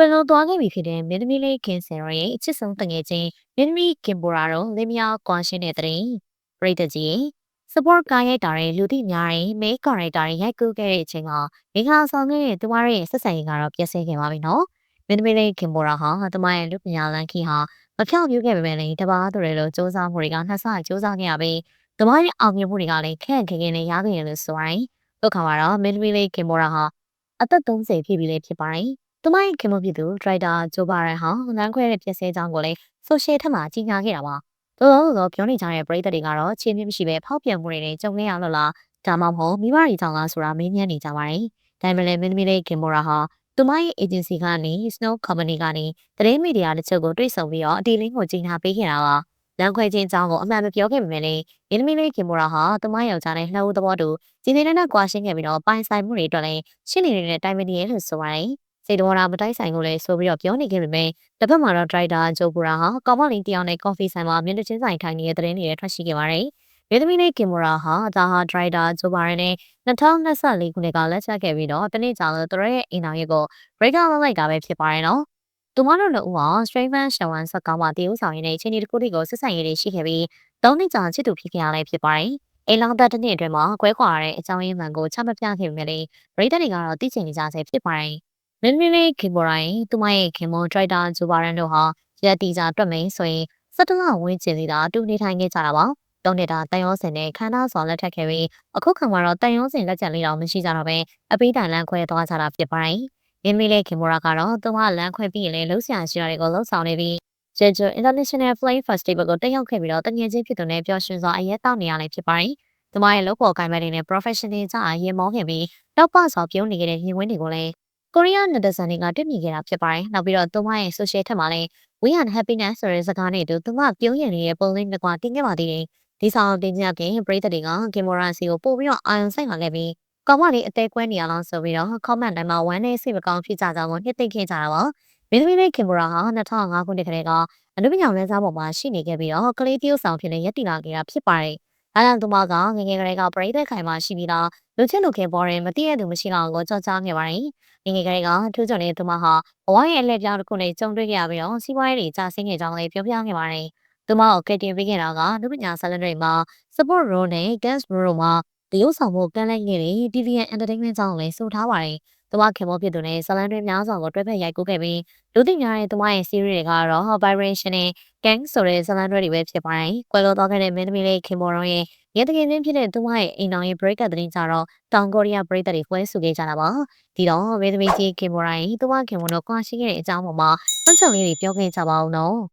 ကွယ်လွန်သွားခဲ့ပြီဖြစ်တဲ့မင်းသမီးလေးခင်စင်ရောရဲ့အချစ်ဆုံးတငယ်ချင်းမင်းသမီးကင်ပိုရာတော့လင်းမြောက်ကွာရှင်းတဲ့တဲ့ရင်ပရိသတ်ကြီးစပေါ်ကားရိုက်တာတွေလူသိများရင်မေးကာရိုက်တာတွေရိုက်ကူးခဲ့တဲ့အချိန်မှာမင်္ဂလာဆောင်ခဲ့တဲ့သူမရဲ့ဆက်ဆံရေးကတော့ပြည့်စည်ခဲ့ပါပြီနော်မင်းသမီးလေးကင်ပိုရာဟာသူမရဲ့လူပညာလန်းခီဟာမဖြောင့်ပြခဲ့ပေမဲ့လည်းတပါးသူတွေလိုစူးစမ်းမှုတွေကနှစ်ဆစူးစမ်းခဲ့ရပြီးသူမရဲ့အောင်မြင်မှုတွေကလည်းခက်ခဲခဲနဲ့ရခဲ့ရလို့ဆိုရင်ဒုက္ခမှာတော့မင်းသမီးလေးကင်ပိုရာဟာအသက်30ပြည့်ပြီလည်းဖြစ်ပါတယ် သူမရဲ့ခင်မဖြစ်သူဒရိုက်တာဂျိုဘာရန်ဟာလမ်းခွဲတဲ့ပြည့်စဲကြောင်းကိုလည်းဆိုရှယ်ထက်မှကြီးညာခဲ့တာပါ။တော်တော်တော်ပြောနေကြတဲ့ပရိသတ်တွေကတော့ချင်းမြင့်မရှိပဲဖောက်ပြန်မှုတွေနဲ့ကြုံနေရလို့လားဒါမှမဟုတ်မိဘတွေကြောင့်လားဆိုတာမေးမြန်းနေကြပါတယ်။ဒါပေမဲ့လည်းမင်းသမီးလေးကင်မိုရာဟာသူမရဲ့ agency ကနေ Snow Company ကနေသတင်းမီဒီယာတချို့ကိုတွေ့ဆုံပြီးတော့အတီလင်းကိုကြီးညာပေးခဲ့တာပါ။လမ်းခွဲခြင်းအကြောင်းကိုအမှန်မပြောခဲ့ပေမဲ့လည်းမင်းသမီးလေးကင်မိုရာဟာသူမယောက်ျားနဲ့လှုပ်သဘောတူဒီနေ့နဲ့ကွာရှင်းခဲ့ပြီးတော့ပိုင်ဆိုင်မှုတွေအတွက်လည်းရှင်းနေနေတဲ့တိုင်မနေရလို့ဆိုပါတယ်။ စိတ်တော်ရာမတိုက်ဆိုင်ကိုလည်းဆိုပြီးတော့ပြောနေခဲ့ပေမဲ့တစ်ဖက်မှာတော့ဒရိုက်တာဂျိုပူရာဟာကောင်မလေးတယောက်နဲ့ကော်ဖီဆိုင်မှာမျက်နှာချင်းဆိုင်ထိုင်နေတဲ့သတင်းတွေလည်းထွက်ရှိခဲ့ပါတယ်။မြေသမီးလေးကင်မရာဟာဒါဟာဒရိုက်တာဂျိုပါရနဲ့2024ခုနှစ်ကလက်ချက်ခဲ့ပြီးတော့တနေ့ကြာလို့သူတို့ရဲ့အိမ်တော်ရဲ့ကို break out လုပ်လိုက်တာပဲဖြစ်ပါတယ်နော်။သူမတို့လည်းဥအောင် Straven Shawan စကားမှာတည်ဥဆောင်ရင်းနဲ့ချင်းဒီတစ်ခုတည်းကိုဆက်ဆံရေးတွေရှိခဲ့ပြီး၃နှစ်ကြာချစ်သူဖြစ်ခဲ့ရလည်းဖြစ်ပါတယ်။အိမ်လောင်သက်တစ်နှစ်အတွင်းမှာကွဲခွာရတဲ့အကြောင်းရင်းမှန်ကိုချမပြခဲ့ပေမဲ့လည်းပရိသတ်တွေကတော့သိချင်နေကြဆဲဖြစ်ပါတယ်။ မင်းမင်းလေးခင်ပေါ်တိုင်းသူမရဲ့ခင်မွန်ဒရိုက်တာဂျိုဘာရန်တို့ဟာရက်တီစာတွက်မိန်ဆိုရင်စက်တလဝင်းကျင်နေတာတူနေထိုင်ခဲ့ကြတာပါတုံးနေတာတန်ရောစင်နဲ့ခန္ဓာဆောင်လက်ထပ်ခဲ့ပြီးအခုခါမှာတော့တန်ရောစင်လက်ကျန်လေးတော့မရှိကြတော့ပဲအပိတိုင်လန်းခွဲသွားကြတာဖြစ်ပါတယ်မင်းမင်းလေးခင်ပေါ်ကတော့သူမလန်းခွဲပြီးရင်လည်းလှုပ်ရှားရှိတာတွေကိုလှုပ်ဆောင်နေပြီး Jeju International Flame Festival ကိုတက်ရောက်ခဲ့ပြီးတော့တငယ်ချင်းဖြစ်သူနဲ့ပျော်ရွှင်စွာအရေးတောက်နေရလည်းဖြစ်ပါတယ်။သူမရဲ့လုပ်ပေါ်ကိုင်မဲ့တွေနဲ့ professional ကြအရင်မောခဲ့ပြီးတောက်ပစွာပြုံးနေခဲ့တဲ့ရင်ဝင်းတွေကိုလည်း ကိုရီးယားနဒဆန်တွေကတွေ့မြင်ခဲ့တာဖြစ်ပါတယ်။နောက်ပြီးတော့သူမရဲ့ social ထက်မှာလည်း we and happiness ဆိုတဲ့စကားနဲ့အတူသူမပြုံးရနေတဲ့ပုံလေးတစ်ကွာတင်ခဲ့ပါသေးတယ်။ဒီဆောင်တင်ကြခင်ပရိသတ်တွေကကင်မရာစီကိုပို့ပြီးတော့အာရုံစိုက်လာခဲ့ပြီးကောင်မလေးအသေးကွဲနေရအောင်ဆိုပြီးတော့ comment တိုင်းမှာဝမ်းနဲ့စိတ်မကောင်းဖြစ်ကြကြောင်းကိုနှစ်သိမ့်ခဲ့ကြတာပါ။မင်းသမီးလေးကင်မရာဟာ2005ခုနှစ်ကတည်းကအနုပညာလမ်းစားပေါ်မှာရှိနေခဲ့ပြီးတော့ကလေးတယောက်ဆောင်ဖြစ်နေရက်တည်လာခဲ့တာဖြစ်ပါတယ်။ ဒါကြောင့်သူမကငငယ်ကလေးကပရိသတ်ခိုင်မှာရှိပြီးတော့လူချင်းလူခင်ပေါ်ရင်မတည့်ရသူမရှိတော့ကိုကြောက်ကြားခဲ့ပါတယ်။ငငယ်ကလေးကထူးချွန်တဲ့သူမဟာဘဝရဲ့အလှည့်ပြောင်းတစ်ခုနဲ့ကြုံတွေ့ခဲ့ရပြီးတော့စီးပွားရေးတွေကြာဆင်းခဲ့ကြောင်းလည်းပြောပြခဲ့ပါတယ်။သူမကိုကတင်ပေးခဲ့တာကလူပညာဆလန်တွေမှာ support role နဲ့ guest role မှာတရုပ်ဆောင်မှုကမ်းလှမ်းခဲ့တဲ့ TVN Entertainment ကြောင့်လည်းဆိုထားပါတယ်။သူမခင်မောဖြစ်သူနဲ့ဇလန်တွေများစွာကိုတွဲဖက်ရိုက်ကူးခဲ့ပြီးလူသိများတဲ့သူမရဲ့ series တွေကတော့ Vibration နဲ့ Gang ဆိုတဲ့ဇလန်တွေပဲဖြစ်ပါတယ်။ကွယ်လွန်သွားခဲ့တဲ့မင်းသမီးလေးခင်မော်ရောရဲ့ရဲတကယ်ချင်းဖြစ်တဲ့သူမရဲ့အိမ်တော်ရဲ့ break up သတင်းကြတော့တောင်ကိုရီးယားပြည်သက်တွေပွဲဆူခဲ့ကြတာပါ။ဒီတော့မင်းသမီးကြီးခင်မော်ရိုင်းသူမခင်မော်တို့ကွာရှိခဲ့တဲ့အကြောင်းပေါ်မှာအချက်လေးတွေပြောခဲ့ကြပါဦးနော်။